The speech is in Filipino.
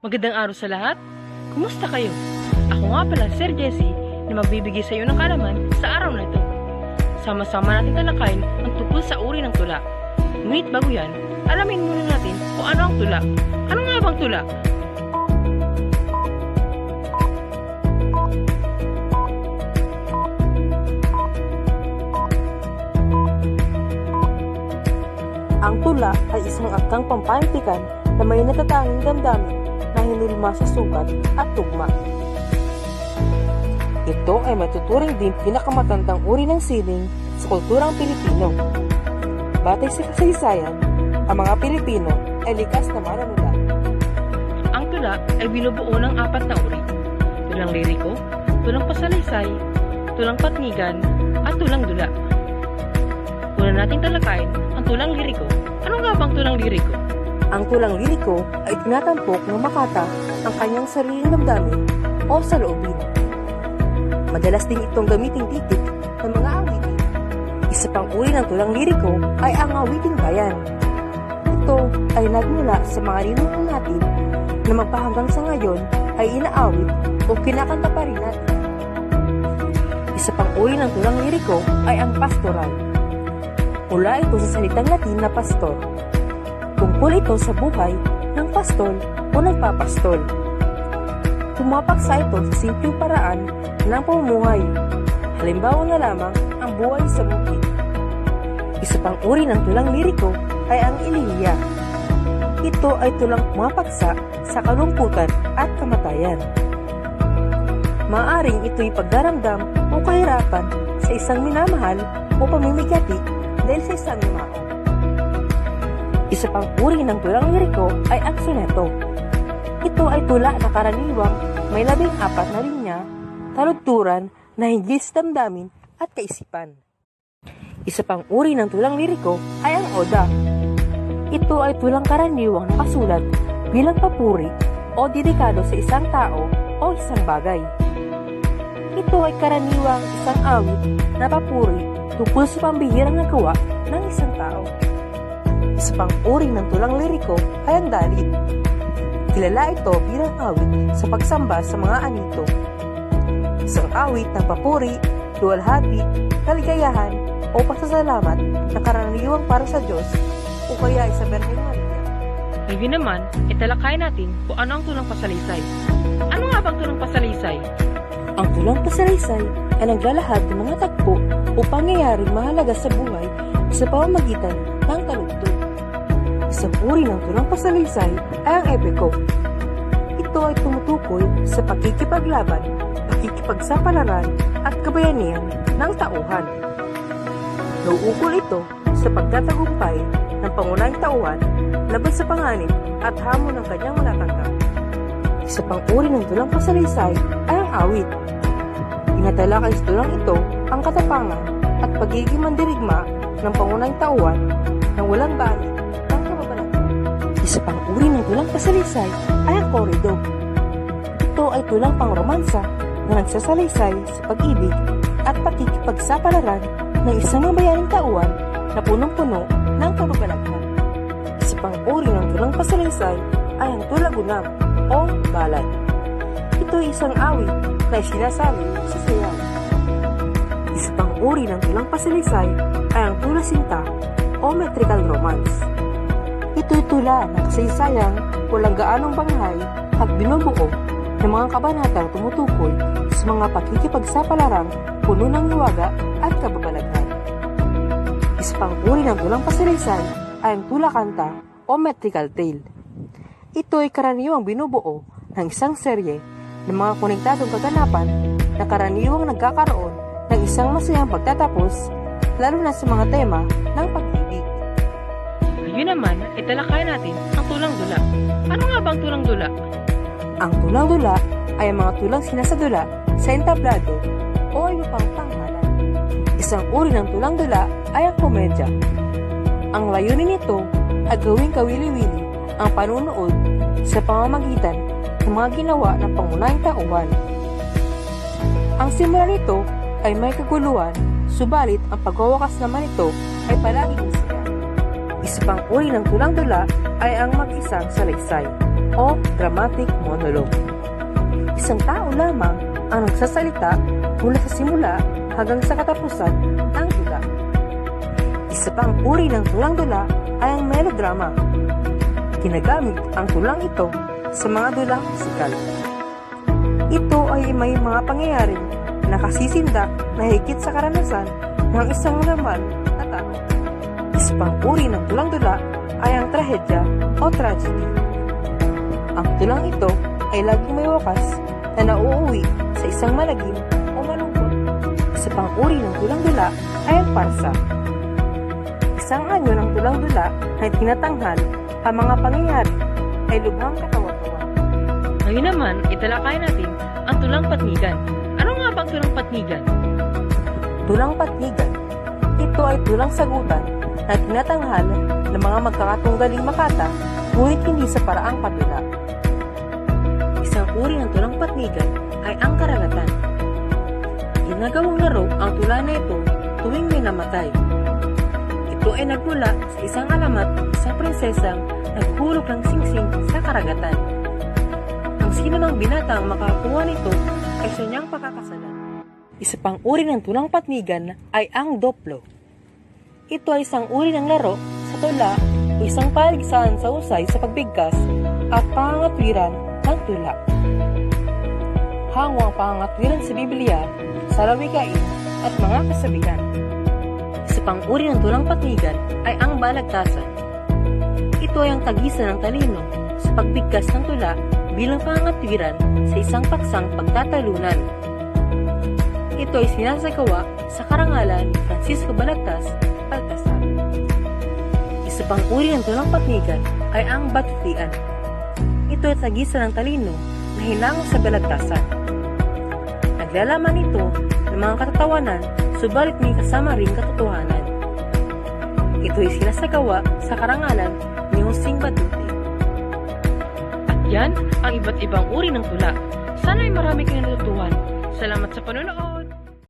Magandang araw sa lahat. Kumusta kayo? Ako nga pala, Sir Jesse, na magbibigay sa iyo ng kalaman sa araw na ito. Sama-sama natin talakayin ang tungkol sa uri ng tula. Ngunit bago yan, alamin muna natin kung ano ang tula. Ano nga bang tula? Ang tula ay isang akdang pampanitikan na may natatanging damdamin na hinulma sa sukat at tugma. Ito ay matuturing din pinakamatandang uri ng sining sa kulturang Pilipino. Batay sa kasaysayan, ang mga Pilipino ay likas na mananula. Ang tula ay binubuo ng apat na uri. Tulang liriko, tulang pasalaysay, tulang patnigan, at tulang dula. Una nating talakayin ang tulang liriko. Ano nga bang tulang liriko? Ang tulang liriko ay tinatampok ng makata ang kanyang sariling damdamin o saloobin. Madalas din itong gamiting titik ng mga awitin. Isa pang uri ng tulang liriko ay ang awiting bayan. Ito ay nagmula sa mga linuto natin na magpahanggang sa ngayon ay inaawit o kinakanta pa rin natin. Isa pang uri ng tulang liriko ay ang pastoral. Mula ito sa salitang Latin na pastor Tungkol ito sa buhay ng pastol o nagpapastol. Pumapaksa ito sa simpleng paraan ng pamumuhay. Halimbawa na lamang ang buhay sa bukid. Isa pang uri ng tulang liriko ay ang ilihiya. Ito ay tulang pumapaksa sa kalungkutan at kamatayan. Maaring ito'y pagdaramdam o kahirapan sa isang minamahal o pamimigati dahil sa isang yumao. Isa pang uri ng tulang liriko ay ang soneto. Ito ay tula na karaniwang may labing apat na linya, taludturan na hindi sa damdamin at kaisipan. Isa pang uri ng tulang liriko ay ang oda. Ito ay tulang karaniwang nakasulat bilang papuri o dedikado sa isang tao o isang bagay. Ito ay karaniwang isang awit na papuri tungkol sa pambihirang nagawa ng isang tao. Isa pang uri ng tulang liriko ay ang dalit. Kilala ito bilang awit sa pagsamba sa mga anito. Isang awit ng papuri, luwalhati, kaligayahan, o pasasalamat na karaniwang para sa Diyos o kaya ay sa Birhen Maria. Ngayon naman, italakayin natin kung ano ang tulang pasalaysay. Ano nga bang tulang pasalaysay? Ang tulang pasalaysay ay naglalahad ng mga tagpo o pangyayaring mahalaga sa buhay sa pamamagitan ng talugtog. Isang uri ng tulang pasalaysay ay ang epiko. Ito ay tumutukoy sa pakikipaglaban, pakikipagsapalaran at kabayanihan ng tauhan. Nauukol ito sa pagtatagumpay ng pangunahing tauhan laban sa panganib at hamon ng kanyang malatanggap. Isa pang uri ng tulang pasalaysay ay ang awit. Inatalakay sa tulang ito ang katapangan at pagiging mandirigma ng pangunahing tauhan ng walang banit pasalaysay ay ang korido. Ito ay tulang pangromansa na nagsasalaysay sa pag-ibig at pakikipagsapalaran ng isang mabayaning tauhan na punong-puno ng kababalaghan. Isa pang uri ng tulang pasalaysay ay ang tulagunang o balad. Ito ay isang awit na sinasabi sa sayaw. Isa pang uri ng tulang pasalaysay ay ang tula sinta o metrical romance. Ito'y tula ng kasaysayang walang gaanong banghay at binubuo ng mga kabanatang tumutukoy sa mga pakikipagsapalarang puno ng hiwaga at kababalaghan. Isa pang uri ng tulang pasalaysay ay ang tula kanta o metrical tale. Ito ay karaniwang binubuo ng isang serye ng mga konektadong kaganapan na karaniwang nagkakaroon ng isang masayang pagtatapos lalo na sa mga tema ng pag-ibig. Ngayon naman, italakayin natin ang tulang dula. Ano nga bang tulang dula? Ang tulang dula ay ang mga tulang sinasadula sa entablado o ay upang panghalan. Isang uri ng tulang dula ay ang komedya. Ang layunin nito ay gawing kawili-wili ang panunood sa pamamagitan ng mga ginawa ng pangunahing tauhan. Ang simula nito ay may kaguluhan, subalit ang pagwawakas naman nito ay palaging. Isa pang uri ng tulang dula ay ang mag-isang salaysay. o dramatic monologue. Isang tao lamang ang nagsasalita mula sa simula hanggang sa katapusan ng tula. Isa pang uri ng tulang dula ay ang melodrama. Ginagamit ang tulang ito sa mga dulang musikal. Ito ay may mga pangyayari na nakasisindak na higit sa karanasan ng isang normal na tao. Isa pang uri ng tulang dula ay ang trahedya o tragedy. Ang tulang ito ay laging may wakas na nauuwi sa isang malagim o malungkot. Isa pang uri ng tulang dula ay ang parsa. Isang anyo ng tulang dula ay tinatanghal ang mga pangyayari ay lubhang katawa-tawa. Ngayon naman, italakay natin ang tulang patnigan. Ano nga ba ang tulang patnigan? Tulang patnigan. Ito ay tulang sagutan na tinatanghal ng mga magkakatunggaling makata ngunit hindi sa paraang patula. Isang uri ng tulang patnigan ay ang karagatan. Ginagawang laro ang tula na ito tuwing may namatay. Ito ay nagmula sa isang alamat sa prinsesang naghulog ng singsing sa karagatan. Ang sino ng binatang makakuha nito ay siya niyang pakakasalan. Isa pang uri ng tulang patnigan ay ang doplo. Ito ay isang uri ng laro sa tula o isang paligsahan sa usay sa pagbigkas at pangangatwiran ng tula. Hango ang pangangatwiran sa Biblia, sa lawikain at mga kasabihan. Isa pang ng tulang patnigan ay ang balagtasan. Ito ay ang tagisan ng talino sa pagbigkas ng tula bilang pangangatwiran sa isang paksang pagtatalunan. Ito ay sinasagawa sa karangalan ni Francisco Balagtas. Isa pang uri ng patnigan ay ang batutian. Ito ay tagisan ng talino na hinango sa balagtasan. Naglalaman ito ng mga katatawanan subalit may kasama ring katotohanan. Ito ay sinasagawa sa karangalan ni Hosing Batuti. At yan ang iba't ibang uri ng tula. Sana ay marami kang natutuhan. Salamat sa panonood!